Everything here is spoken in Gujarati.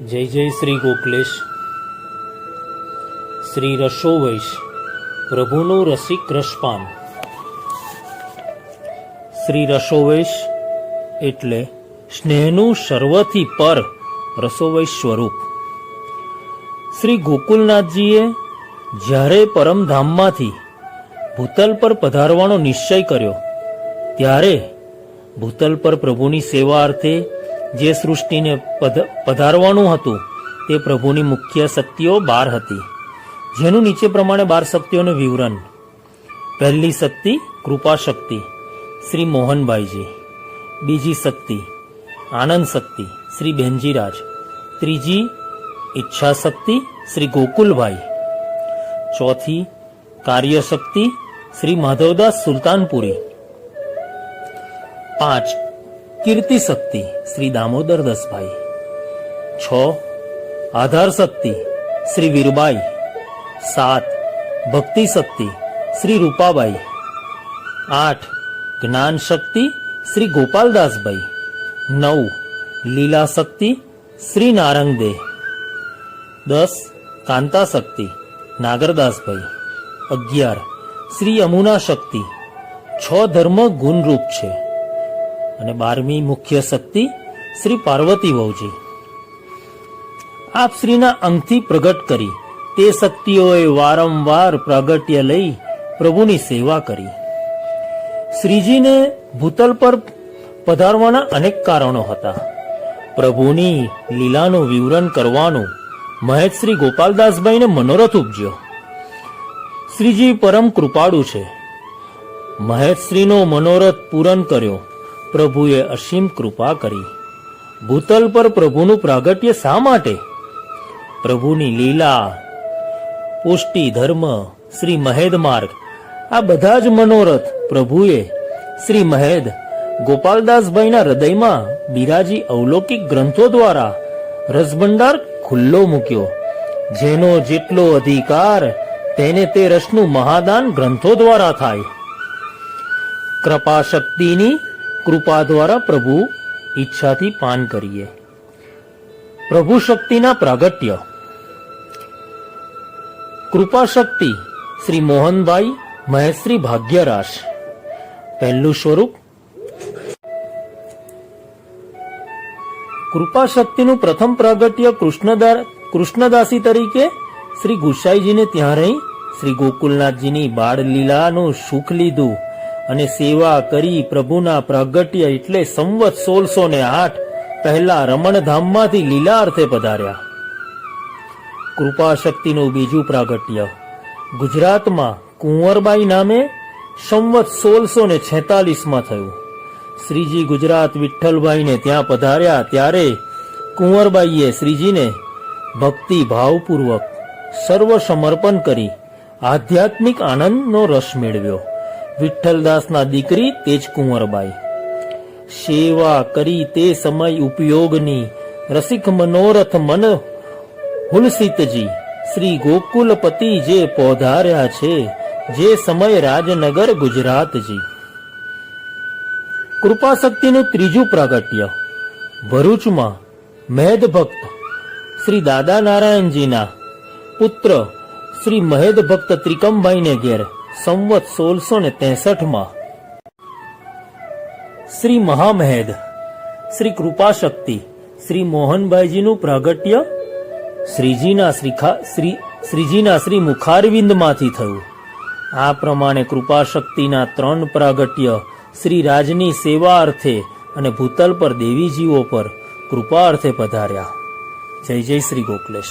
જય જય શ્રી ગોકલેશ શ્રી રસોવૈશ પ્રભુનું રસિક રસપાન. શ્રી રસોવૈશ એટલે સ્નેહનું સર્વથી પર રસોવૈશ સ્વરૂપ. શ્રી ગોકુલનાથજીએ જ્યારે પરમધામમાંથી ભૂતલ પર પધારવાનો નિશ્ચય કર્યો, ત્યારે ભૂતલ પર પ્રભુની સેવા અર્થે જે સૃષ્ટિને પધ- પધારવાનું હતું, તે પ્રભુની મુખ્ય શક્તિઓ બાર હતી. જેનું નીચે પ્રમાણે બાર શક્તિઓનું વિવરણ. પહેલી શક્તિ કૃપા શક્તિ, શ્રી મોહનભાઈજી. બીજી શક્તિ આનંદ શક્તિ, શ્રી બેનજીરાજ. ત્રીજી ઈચ્છા શક્તિ, શ્રી ગોકુલભાઈ. ચોથી કાર્ય શક્તિ, શ્રી માધવદાસ સુલતાનપુરી. પાંચ કીર્તિ શક્તિ, શ્રી દામોદર દસભાઈ. છ, આધાર શક્તિ, શ્રી વીરબાઈ. સાત, ભક્તિ શક્તિ, શ્રી રૂપાબાઈ. આઠ, જ્ઞાન શક્તિ, શ્રી ગોપાલદાસભાઈ. નવ, લીલા શક્તિ, શ્રી નારંગદે દસ, કાંતા શક્તિ, નાગરદાસભાઈ. અગિયાર, શ્રી યમુના શક્તિ. છ ધર્મ ગુણરૂપ છે. અને બારમી મુખ્ય શક્તિ શ્રી પાર્વતી વહુજી. આપ શ્રીના અંગથી પ્રગટ કરી, તે શક્તિઓએ વારંવાર પ્રાગટ્ય લઈ પ્રભુની સેવા કરી. શ્રીજીને ભૂતલ પર પધારવાના અનેક કારણો હતા. પ્રભુની લીલાનું વિવરણ કરવાનું મહેશ શ્રી ગોપાલદાસભાઈને મનોરથ ઉપજ્યો. શ્રીજી પરમ કૃપાળુ છે. મહેશશ્રીનો મનોરથ પૂરણ કર્યો. પ્રભુએ અસીમ કૃપા કરી. ભૂતલ પર પ્રભુનું પ્રાગટ્ય શા માટે? પ્રભુની લીલા, પુષ્ટિ ધર્મ, શ્રી મહેદ માર્ગ. આ બધા જ મનોરથ પ્રભુએ શ્રી મહેદ ગોપાલદાસભાઈના હૃદયમાં બિરાજી અવલૌકિક ગ્રંથો દ્વારા રસભંડાર ખુલ્લો મૂક્યો. જેનો જેટલો અધિકાર તેને તે રસનું મહાદાન ગ્રંથો દ્વારા થાય. કૃપા શક્તિની કૃપા દ્વારા પ્રભુ ઈચ્છાથી પાન કરીએ. પ્રભુ શક્તિના પ્રાગટ્ય. કૃપા શક્તિ શ્રી મોહનભાઈ મહેશ્રી ભાગ્યરાશ પહેલું સ્વરૂપ. કૃપા શક્તિનું પ્રથમ પ્રાગટ્ય કૃષ્ણદાર કૃષ્ણદાસી તરીકે શ્રી ગુસાઈજીને ત્યાં રહી શ્રી ગોકુલનાથજીની બાળ લીલાનું સુખ લીધું. અને સેવા કરી પ્રભુના પ્રાગટ્ય એટલે સંવત સોળસો ને આઠ પહેલા રમણધામમાંથી લીલા અર્થે પધાર્યા. કૃપા શક્તિનું બીજું પ્રાગટ્ય. ગુજરાતમાં કુંવરબાઈ નામે સંવત સોળસો ને છેતાલીસમાં થયું. શ્રીજી ગુજરાત વિઠ્ઠલભાઈને ત્યાં પધાર્યા ત્યારે કુંવરબાઈએ શ્રીજીને ભક્તિ ભાવપૂર્વક સર્વ સમર્પણ કરી આધ્યાત્મિક આનંદનો રસ મેળવ્યો. વિઠ્ઠલદાસના દીકરી તેજ કુંવરબાઈ સેવા કરી તે સમય ઉપયોગની રસિક મનોરથ મન હુલસિતજી. શ્રી ગોકુલપતિ જે પોધાર્યા છે, જે સમય રાજનગર ગુજરાતજી. કૃપા શક્તિનું ત્રીજું પ્રાગટ્ય. ભરૂચમાં મહેદ ભક્ત શ્રી દાદા નારાયણજીના પુત્ર શ્રી મહેદ ભક્ત ત્રિકમભાઈને ઘેર. સંવત સોળસો ને ત્રેસઠમાં શ્રી મહામહેદ, શ્રી કૃપાશક્તિ, શ્રી મોહનભાઈજીનું પ્રાગટ્ય શ્રીજીના શ્રીખા, શ્રી, શ્રીજીના શ્રી મુખારવિંદમાંથી થયું. આ પ્રમાણે કૃપાશક્તિના ત્રણ પ્રાગટ્ય શ્રી રાજની સેવા અર્થે અને ભૂતલ પર દેવીજીઓ પર કૃપા અર્થે પધાર્યા. જય જય શ્રી ગોકલેશ.